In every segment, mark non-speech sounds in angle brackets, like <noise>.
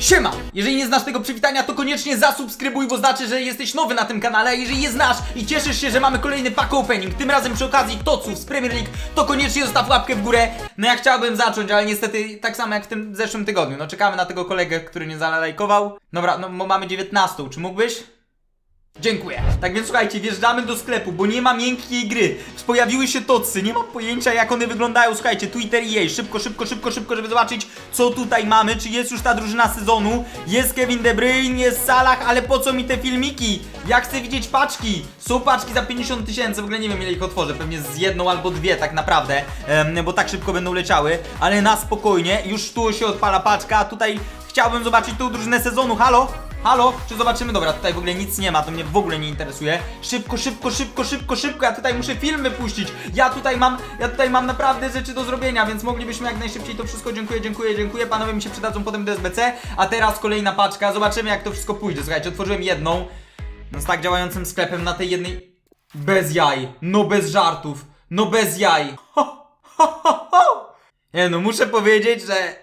Siema! Jeżeli nie znasz tego przywitania, to koniecznie zasubskrybuj, bo znaczy, że jesteś nowy na tym kanale, jeżeli je znasz i cieszysz się, że mamy kolejny pack opening, tym razem przy okazji Toców z Premier League, to koniecznie zostaw łapkę w górę. No ja chciałbym zacząć, ale niestety tak samo jak w tym zeszłym tygodniu. No czekamy na tego kolegę, który nie zalajkował. Dobra, no mamy 19, czy mógłbyś? Dziękuję. Tak więc słuchajcie, wjeżdżamy do sklepu, bo nie ma miękkiej gry. Pojawiły się tocy, nie mam pojęcia jak one wyglądają. Słuchajcie, Twitter i jej, szybko, szybko, szybko, szybko, żeby zobaczyć co tutaj mamy. Czy jest już ta drużyna sezonu? Jest Kevin De Bruyne, jest Salah, ale po co mi te filmiki? Ja chcę widzieć paczki. Są paczki za 50 tysięcy, w ogóle nie wiem ile ich otworzę, pewnie z jedną albo dwie tak naprawdę, bo tak szybko będą leciały. Ale na spokojnie, już tu się odpala paczka, a tutaj chciałbym zobaczyć tą drużynę sezonu. Halo? Halo? Czy zobaczymy? Dobra, tutaj w ogóle nic nie ma, to mnie w ogóle nie interesuje. Szybko, szybko, szybko, szybko, szybko, ja tutaj muszę film wypuścić. Ja tutaj mam, ja tutaj mam naprawdę rzeczy do zrobienia, więc moglibyśmy jak najszybciej to wszystko. Dziękuję, dziękuję, dziękuję. Panowie mi się przydadzą potem do SBC. A teraz kolejna paczka, zobaczymy jak to wszystko pójdzie. Słuchajcie, otworzyłem jedną. No z tak działającym sklepem na tej jednej... Bez jaj, no bez żartów, no bez jaj. Ho, ho, ho, ho. Nie no, muszę powiedzieć, że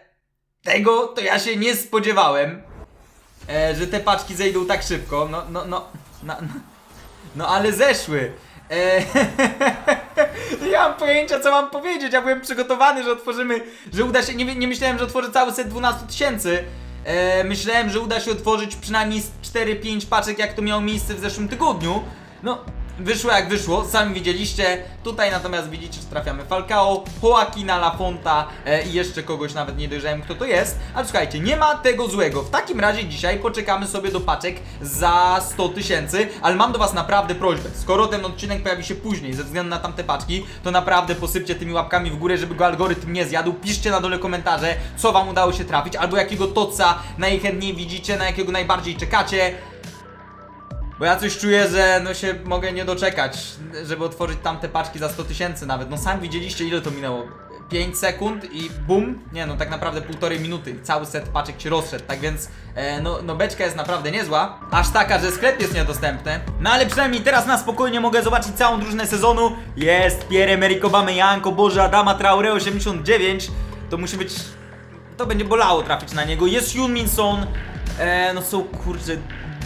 tego to ja się nie spodziewałem e, że te paczki zejdą tak szybko. No, no, no, no, no, no ale zeszły. E, <laughs> nie mam pojęcia, co mam powiedzieć. Ja byłem przygotowany, że otworzymy, że uda się. Nie, nie myślałem, że otworzę cały set 12 tysięcy. E, myślałem, że uda się otworzyć przynajmniej z 4-5 paczek, jak to miało miejsce w zeszłym tygodniu. No, wyszło jak wyszło, sami widzieliście. Tutaj natomiast widzicie, że trafiamy Falcao, Joaquina Lafonta e, i jeszcze kogoś, nawet nie dojrzałem kto to jest. Ale słuchajcie, nie ma tego złego. W takim razie dzisiaj poczekamy sobie do paczek za 100 tysięcy, ale mam do was naprawdę prośbę. Skoro ten odcinek pojawi się później, ze względu na tamte paczki, to naprawdę posypcie tymi łapkami w górę, żeby go algorytm nie zjadł. Piszcie na dole komentarze, co wam udało się trafić, albo jakiego toca najchętniej widzicie, na jakiego najbardziej czekacie. Bo ja coś czuję, że no się mogę nie doczekać, żeby otworzyć tamte paczki za 100 tysięcy nawet. No sami widzieliście ile to minęło. 5 sekund i bum, nie no tak naprawdę półtorej minuty i cały set paczek się rozszedł, tak więc e, no, no beczka jest naprawdę niezła, aż taka, że sklep jest niedostępny, no ale przynajmniej teraz na spokojnie mogę zobaczyć całą drużynę sezonu, jest Pierre-Emerick Aubameyang, o Boże Adama Traore 89, to musi być, to będzie bolało trafić na niego, jest Hyun Min Son, e, no są kurczę,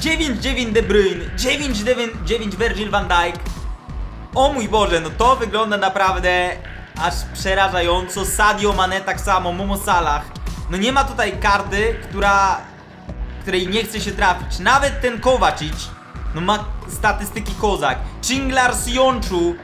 9-9 De Bruyne, 9-9 Virgil van Dijk, o mój Boże, no to wygląda naprawdę aż przerażająco. Sadio Mane tak samo, Momo Salah. No nie ma tutaj karty, która której nie chce się trafić. Nawet ten Kovacic, no ma statystyki kozak. Cinglar Sionczu,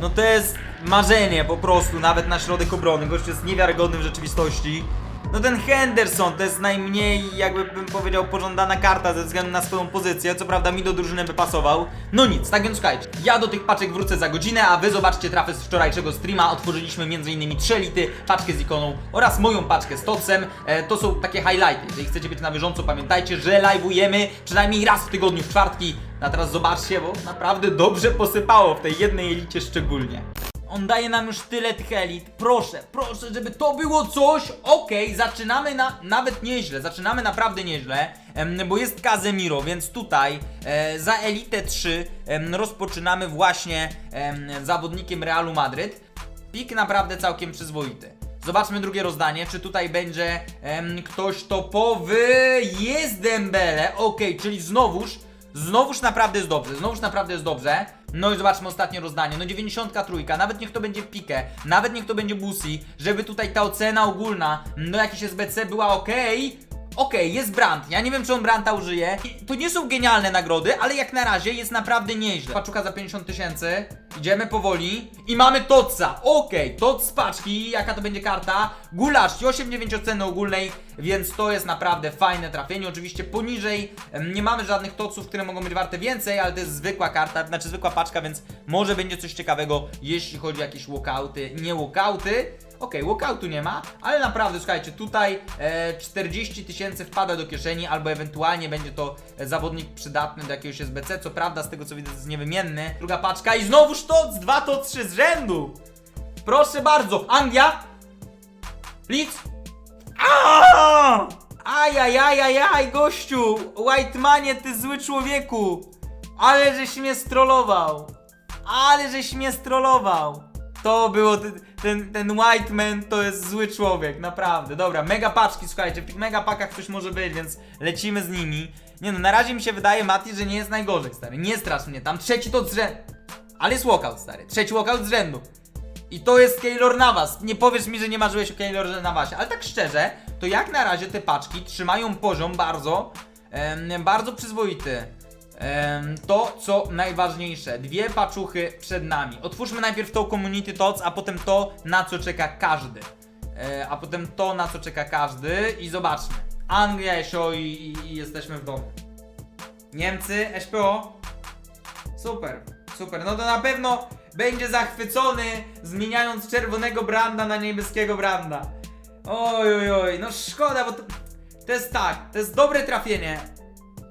no to jest marzenie po prostu, nawet na środek obrony. Gość jest niewiarygodny w rzeczywistości. No ten Henderson to jest najmniej, jakby bym powiedział, pożądana karta ze względu na swoją pozycję. Co prawda mi do drużyny by pasował. No nic, tak więc słuchajcie, ja do tych paczek wrócę za godzinę, a wy zobaczcie trafy z wczorajszego streama. Otworzyliśmy m.in. 3 lity, paczkę z ikoną oraz moją paczkę z Tocem. E, to są takie highlighty. Jeżeli chcecie być na bieżąco, pamiętajcie, że live'ujemy przynajmniej raz w tygodniu w czwartki. A teraz zobaczcie, bo naprawdę dobrze posypało w tej jednej elicie szczególnie. On daje nam już tyle tych elit. Proszę, proszę, żeby to było coś. Okej, zaczynamy na nawet nieźle. Zaczynamy naprawdę nieźle, bo jest Casemiro, więc tutaj e, za elitę 3 em, rozpoczynamy właśnie em, zawodnikiem Realu Madryt. Pik naprawdę całkiem przyzwoity. Zobaczmy drugie rozdanie, czy tutaj będzie em, ktoś topowy. Jest Dembele, okej, czyli znowuż Znowuż naprawdę jest dobrze, znowuż naprawdę jest dobrze. No i zobaczmy ostatnie rozdanie. No 93, nawet niech to będzie Pique, nawet niech to będzie Busi, żeby tutaj ta ocena ogólna, no jakiś SBC była ok. Okej, jest Brand. Ja nie wiem, czy on Branta użyje. To nie są genialne nagrody, ale jak na razie jest naprawdę nieźle. Paczuka za 50 tysięcy. Idziemy powoli. I mamy Totsa. Okej, Tot z paczki. Jaka to będzie karta? Gulasz i 8,9 oceny ogólnej, więc to jest naprawdę fajne trafienie. Oczywiście poniżej nie mamy żadnych Totsów, które mogą być warte więcej, ale to jest zwykła karta, znaczy zwykła paczka, więc może będzie coś ciekawego, jeśli chodzi o jakieś walkouty, nie walkouty. Okej, walkoutu nie ma, ale naprawdę słuchajcie, tutaj e, 40 tysięcy wpada do kieszeni, albo ewentualnie będzie to e, zawodnik przydatny do jakiegoś SBC. Co prawda, z tego co widzę, jest niewymienny. Druga paczka i znowuż to, dwa to trzy z rzędu. Proszę bardzo, Anglia. Leeds. Aaaa! Ajajajajaj, gościu! Whitemanie, ty zły człowieku! Ale żeś mnie strollował! Ale żeś mnie strollował! To było, ten, ten white man to jest zły człowiek, naprawdę. Dobra, mega paczki, słuchajcie, w tych mega pakach coś może być, więc lecimy z nimi. Nie no, na razie mi się wydaje, Mati, że nie jest najgorzej, stary. Nie strasz mnie, tam trzeci to z rzędu. Ale jest walkout, stary. Trzeci walkout z rzędu. I to jest Keylor Navas. Nie powiesz mi, że nie marzyłeś o Keylor Navasie. Ale tak szczerze, to jak na razie te paczki trzymają poziom bardzo, em, bardzo przyzwoity. To, co najważniejsze, dwie paczuchy przed nami. Otwórzmy najpierw to Community Tots, a potem to, na co czeka każdy. E, a potem to, na co czeka każdy i zobaczmy. Anglia, SO i, i, i jesteśmy w domu. Niemcy, SPO. Super, super. No to na pewno będzie zachwycony, zmieniając czerwonego branda na niebieskiego branda. Oj, oj, oj, no szkoda, bo to, to jest tak, to jest dobre trafienie.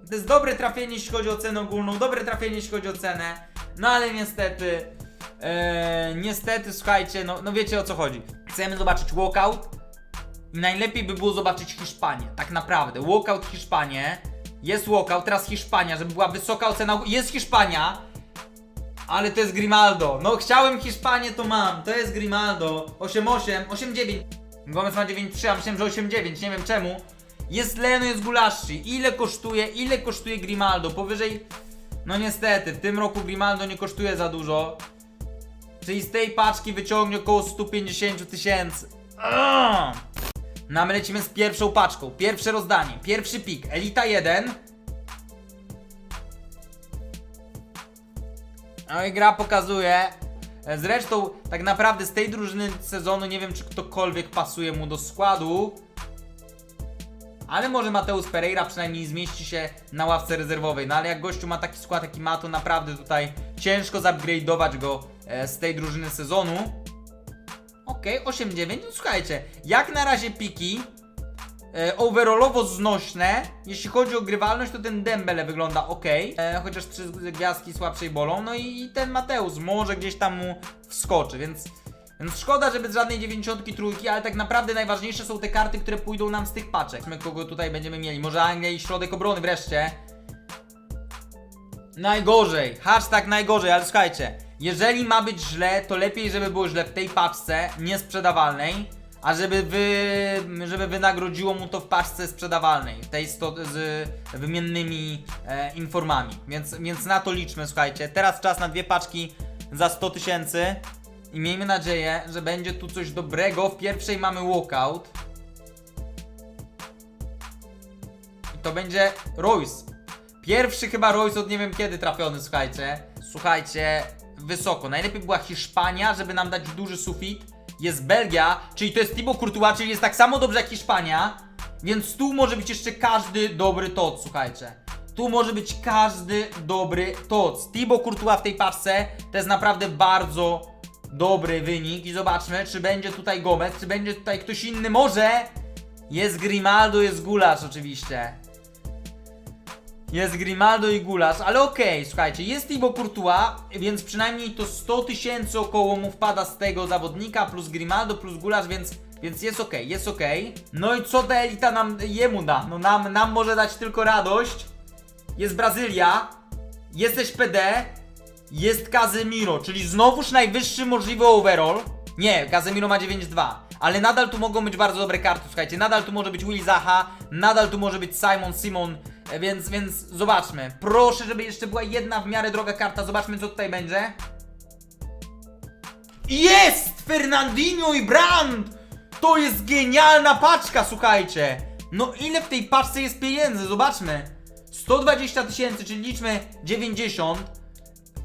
To jest dobre trafienie, jeśli chodzi o cenę ogólną, dobre trafienie, jeśli chodzi o cenę. No ale niestety, e, niestety, słuchajcie, no, no wiecie o co chodzi. Chcemy zobaczyć walkout i najlepiej by było zobaczyć Hiszpanię, tak naprawdę. Walkout Hiszpanię, jest walkout, teraz Hiszpania, żeby była wysoka ocena, jest Hiszpania, ale to jest Grimaldo. No chciałem Hiszpanię, to mam. To jest Grimaldo. 8-8, 8-9. Gomez ma 9-3, a myślałem, że 8-9, nie wiem czemu. Jest Leno, jest Gulaschi. Ile kosztuje, ile kosztuje Grimaldo? Powyżej... No niestety, w tym roku Grimaldo nie kosztuje za dużo. Czyli z tej paczki wyciągnie około 150 tysięcy. No my lecimy z pierwszą paczką. Pierwsze rozdanie, pierwszy pik. Elita 1. No i gra pokazuje. Zresztą, tak naprawdę z tej drużyny sezonu nie wiem, czy ktokolwiek pasuje mu do składu. Ale może Mateusz Pereira przynajmniej zmieści się na ławce rezerwowej. No ale jak gościu ma taki skład, jaki ma, to naprawdę tutaj ciężko zupgrade'ować go e, z tej drużyny sezonu. Okej, 8-9. No słuchajcie, jak na razie piki e, overallowo znośne. Jeśli chodzi o grywalność, to ten Dembele wygląda ok. E, chociaż trzy gwiazdki słabszej bolą. No i, i ten Mateusz może gdzieś tam mu wskoczy, więc. Więc szkoda, że bez żadnej 93, ale tak naprawdę najważniejsze są te karty, które pójdą nam z tych paczek. My kogo tutaj będziemy mieli? Może Anglia i środek obrony wreszcie. Najgorzej, hashtag najgorzej, ale słuchajcie, jeżeli ma być źle, to lepiej, żeby było źle w tej paczce niesprzedawalnej, a żeby, wy, żeby wynagrodziło mu to w paczce sprzedawalnej, tej sto, z wymiennymi e, informami. Więc, więc na to liczmy, słuchajcie. Teraz czas na dwie paczki za 100 tysięcy i miejmy nadzieję, że będzie tu coś dobrego. W pierwszej mamy walkout. I to będzie Royce. Pierwszy chyba Royce od nie wiem kiedy trafiony, słuchajcie. Słuchajcie, wysoko. Najlepiej była Hiszpania, żeby nam dać duży sufit. Jest Belgia, czyli to jest Thibaut Courtois, czyli jest tak samo dobrze jak Hiszpania. Więc tu może być jeszcze każdy dobry tot, słuchajcie. Tu może być każdy dobry tot. Thibaut Courtois w tej paczce to jest naprawdę bardzo dobry wynik. I zobaczmy, czy będzie tutaj Gomez, czy będzie tutaj ktoś inny. Może jest Grimaldo, jest Gulasz oczywiście. Jest Grimaldo i Gulasz, ale okej, słuchajcie, jest Thibaut Courtois, więc przynajmniej to 100 tysięcy około mu wpada z tego zawodnika, plus Grimaldo, plus Gulasz, więc, więc jest okej, jest okej. No i co ta elita nam, jemu da? No nam, nam może dać tylko radość. Jest Brazylia, jest SPD, jest Casemiro, czyli znowuż najwyższy możliwy overall. Nie, Casemiro ma 9-2, ale nadal tu mogą być bardzo dobre karty, słuchajcie, nadal tu może być Will Zaha, nadal tu może być Simon Simon, e, więc, więc zobaczmy. Proszę, żeby jeszcze była jedna w miarę droga karta, zobaczmy co tutaj będzie. Jest! Fernandinho i Brand! To jest genialna paczka, słuchajcie! No ile w tej paczce jest pieniędzy, zobaczmy. 120 tysięcy, czyli liczmy 90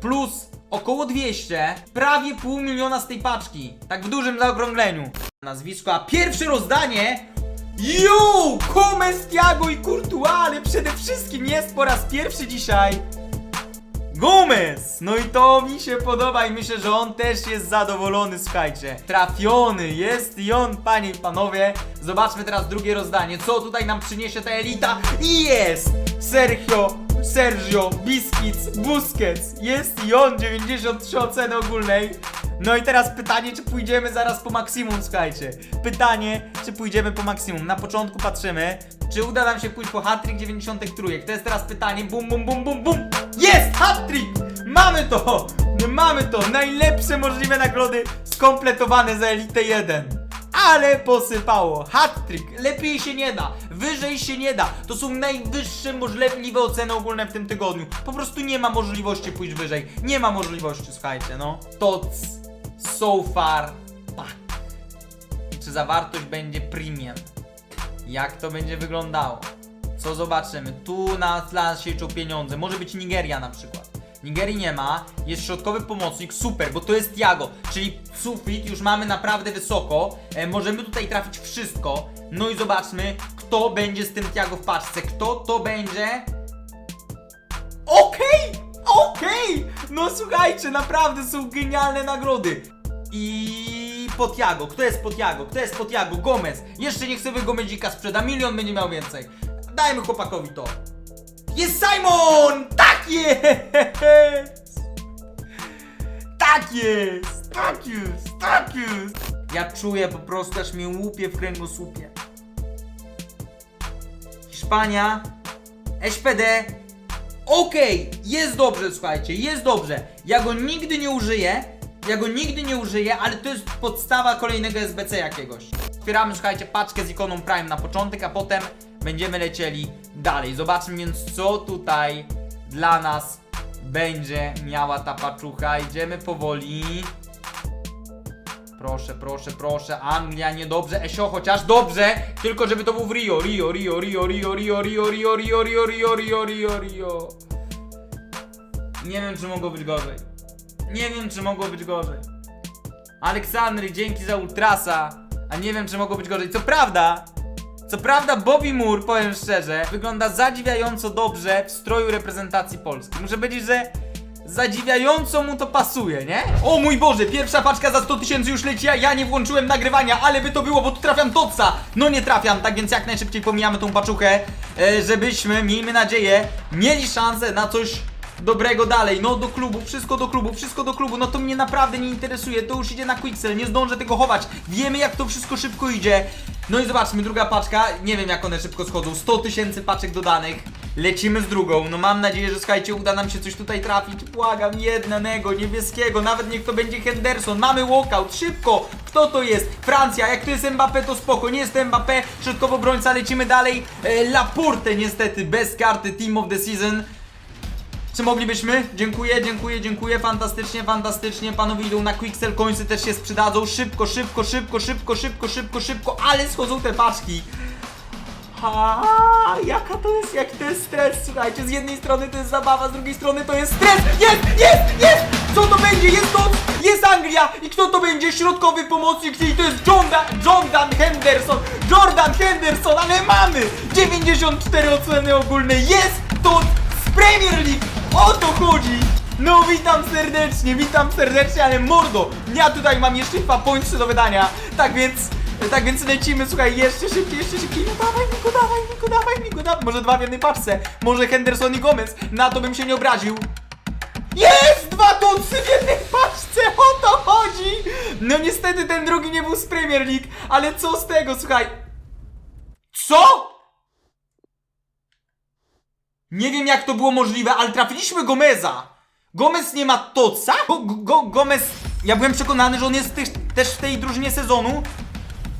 plus około 200, prawie pół miliona z tej paczki. Tak w dużym zaokrągleniu. Nazwisko, a pierwsze rozdanie. Yo! Gomez, Thiago i Courtois, ale przede wszystkim jest po raz pierwszy dzisiaj Gomez! No i to mi się podoba i myślę, że on też jest zadowolony, słuchajcie. Trafiony jest i on, panie i panowie. Zobaczmy teraz drugie rozdanie. Co tutaj nam przyniesie ta elita? I jest! Sergio, Sergio, Biscuits, Busquets. Jest i on, 93 oceny ogólnej. No i teraz pytanie, czy pójdziemy zaraz po maksimum, słuchajcie. Pytanie, czy pójdziemy po maksimum. Na początku patrzymy, czy uda nam się pójść po hat-trick 93. To jest teraz pytanie, bum, bum, bum, bum, bum. Jest! Hat-trick! Mamy to! mamy to, najlepsze możliwe nagrody skompletowane za Elite 1. Ale posypało. Hat-trick. Lepiej się nie da. Wyżej się nie da. To są najwyższe możliwe oceny ogólne w tym tygodniu. Po prostu nie ma możliwości pójść wyżej. Nie ma możliwości, słuchajcie, no. To so far tak. Czy zawartość będzie premium? Jak to będzie wyglądało? Co zobaczymy? Tu na się liczą pieniądze. Może być Nigeria na przykład. Nigerii nie ma, jest środkowy pomocnik, super, bo to jest Tiago, czyli sufit już mamy naprawdę wysoko, e, możemy tutaj trafić wszystko, no i zobaczmy, kto będzie z tym Tiago w paczce, kto to będzie... Okej, okej, no słuchajcie, naprawdę są genialne nagrody. I Potiago, kto jest Potiago? Kto jest Potiago? Gomez. Jeszcze niech sobie Gomezika sprzeda, milion będzie miał więcej. Dajmy chłopakowi to. Jest Simon! Tak jest! Tak jest! Tak jest! Tak jest! Ja czuję po prostu, aż mnie łupie w kręgosłupie. Hiszpania. SPD. Okej, jest dobrze, słuchajcie, jest dobrze. Ja go nigdy nie użyję. Ja go nigdy nie użyję, ale to jest podstawa kolejnego SBC jakiegoś. Otwieramy, słuchajcie, paczkę z ikoną Prime na początek, a potem będziemy lecieli dalej. Zobaczmy więc, co tutaj dla nas będzie miała ta paczucha. Idziemy powoli. Proszę, proszę, proszę. Anglia niedobrze. Esio chociaż dobrze. Tylko żeby to był w Rio. Rio, Rio, Rio, Rio, Rio, Rio, Rio, Rio, Rio, Rio, Rio, Rio, Rio. Nie wiem, czy mogło być gorzej. Nie wiem, czy mogło być gorzej. Aleksandry, dzięki za ultrasa. A nie wiem, czy mogło być gorzej. Co prawda, co prawda Bobby Moore, powiem szczerze, wygląda zadziwiająco dobrze w stroju reprezentacji Polski. Muszę powiedzieć, że zadziwiająco mu to pasuje, nie? O mój Boże, pierwsza paczka za 100 tysięcy już leci, a ja nie włączyłem nagrywania, ale by to było, bo tu trafiam Totsa. No nie trafiam, tak więc jak najszybciej pomijamy tą paczuchę, e, żebyśmy, miejmy nadzieję, mieli szansę na coś dobrego dalej. No do klubu, wszystko do klubu, wszystko do klubu. No to mnie naprawdę nie interesuje. To już idzie na Quixel, nie zdążę tego chować. Wiemy jak to wszystko szybko idzie. No i zobaczmy, druga paczka. Nie wiem jak one szybko schodzą. 100 tysięcy paczek dodanych. Lecimy z drugą. No mam nadzieję, że słuchajcie, uda nam się coś tutaj trafić. Błagam, jednego, niebieskiego. Nawet niech to będzie Henderson. Mamy walkout, szybko. Kto to jest? Francja. Jak to jest Mbappé, to spoko. Nie jest Mbappé. Środkowo obrońca, lecimy dalej. E, Laporte niestety, bez karty Team of the Season. Czy moglibyśmy? Dziękuję, dziękuję, dziękuję. Fantastycznie, fantastycznie. Panowie idą na Quixel, końce też się sprzedadzą. Szybko, szybko, szybko, szybko, szybko, szybko, szybko, ale schodzą te paczki. Ha, jaka to jest, jaki to jest stres, słuchajcie, z jednej strony to jest zabawa, z drugiej strony to jest stres, jest, jest, jest, co to będzie, jest to, jest Anglia i kto to będzie, środkowy pomocnik, czyli to jest Jordan, Jordan Henderson, Jordan Henderson, ale mamy 94 oceny ogólne, jest to z Premier League, o to chodzi, no witam serdecznie, witam serdecznie, ale mordo, ja tutaj mam jeszcze dwa pointsy do wydania, tak więc... Tak więc lecimy, słuchaj, jeszcze szybciej, jeszcze szybciej. No dawaj mi go, dawaj mi go, dawaj mi go, dawaj. Może dwa w jednej paczce. Może Henderson i Gomez. Na to bym się nie obraził. Jest! Dwa tucy w jednej paczce! O to chodzi! No niestety ten drugi nie był z Premier League, ale co z tego, słuchaj. Co? Nie wiem jak to było możliwe, ale trafiliśmy Gomeza. Gomez nie ma toca? Go, go, Gomez... Ja byłem przekonany, że on jest też, też w tej drużynie sezonu.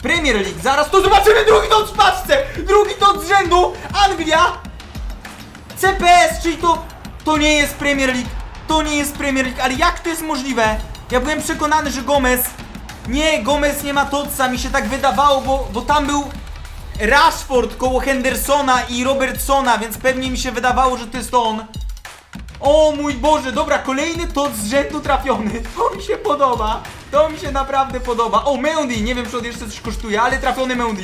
Premier League, zaraz to zobaczymy drugi tot w paczce! Drugi tot z rzędu! Anglia! CPS, czyli to... To nie jest Premier League. To nie jest Premier League, ale jak to jest możliwe? Ja byłem przekonany, że Gomez... Nie, Gomez nie ma totsa, mi się tak wydawało, bo, bo tam był... Rashford koło Hendersona i Robertsona, więc pewnie mi się wydawało, że to jest on. O mój Boże, dobra, kolejny tot z rzędu trafiony. <laughs> To mi się podoba. To mi się naprawdę podoba. O, Mendy, nie wiem czy on jeszcze coś kosztuje, ale trafiony Mendy.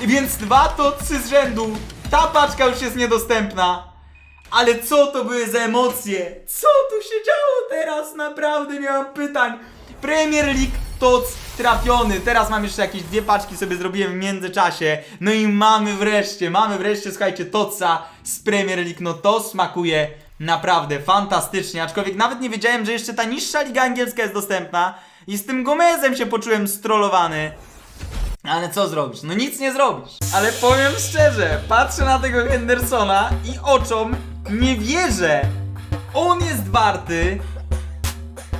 Więc dwa totsy z rzędu. Ta paczka już jest niedostępna. Ale co to były za emocje? Co tu się działo teraz? Naprawdę nie mam pytań. Premier League TOC trafiony. Teraz mam jeszcze jakieś dwie paczki sobie zrobiłem w międzyczasie. No i mamy wreszcie, mamy wreszcie, słuchajcie, TOCa z Premier League. No to smakuje naprawdę fantastycznie. Aczkolwiek nawet nie wiedziałem, że jeszcze ta niższa liga angielska jest dostępna. I z tym Gomezem się poczułem strollowany. Ale co zrobisz? No nic nie zrobisz. Ale powiem szczerze, patrzę na tego Hendersona i oczom nie wierzę. On jest warty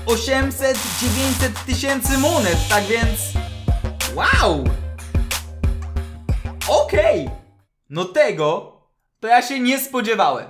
800, 900 tysięcy monet, tak więc... Wow! Okej! No tego to ja się nie spodziewałem.